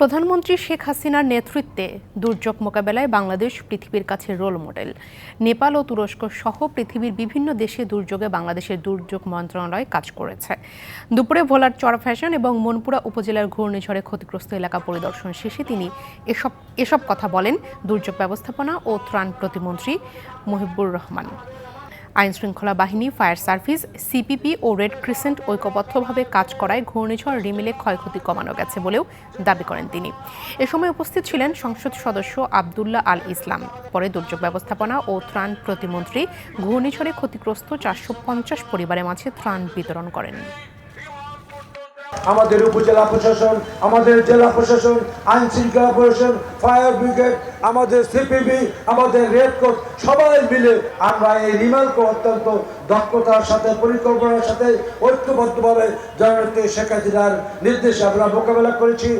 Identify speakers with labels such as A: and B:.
A: প্রধানমন্ত্রী শেখ হাসিনার নেতৃত্বে দুর্যোগ মোকাবেলায় বাংলাদেশ পৃথিবীর কাছে রোল মডেল। নেপাল ও তুরস্ক সহ পৃথিবীর বিভিন্ন দেশে দুর্যোগে বাংলাদেশের দুর্যোগ মন্ত্রণালয় কাজ করেছে। দুপুরে ভোলার চর ফ্যাশন এবং মনপুরা উপজেলার ঘূর্ণিঝড়ে ক্ষতিগ্রস্ত এলাকা পরিদর্শন শেষে তিনি এসব এসব কথা বলেন দুর্যোগ ব্যবস্থাপনা ও ত্রাণ প্রতিমন্ত্রী মহিবুর রহমান। আইন শৃঙ্খলা বাহিনী, ফায়ার সার্ভিস, সিপিপি ও রেড ক্রিসেন্ট ঐক্যবদ্ধভাবে কাজ করায় ঘূর্ণিঝড় রিমিলে ক্ষয়ক্ষতি কমানো গেছে বলেও দাবি করেন তিনি। এ সময় উপস্থিত ছিলেন সংসদ সদস্য আবদুল্লাহ আল ইসলাম। পরে দুর্যোগ ব্যবস্থাপনা ও ত্রাণ প্রতিমন্ত্রী ঘূর্ণিঝড়ে ক্ষতিগ্রস্ত চারশো পঞ্চাশ পরিবারের মাঝে ত্রাণ বিতরণ করেন।
B: আমাদের উপজেলা প্রশাসন, আমাদের জেলা প্রশাসন, আইন শৃঙ্খলা প্রশাসন, ফায়ার ব্রিগেড, আমাদের সিপিবি, আমাদের রেড ক্রস সবাই মিলে আমরা এই রিমালকে অত্যন্ত দক্ষতার সাথে, পরিকল্পনার সাথে ঐক্যবদ্ধভাবে জননেত্রী শেখ হাসিনার নির্দেশে আমরা মোকাবেলা করেছি।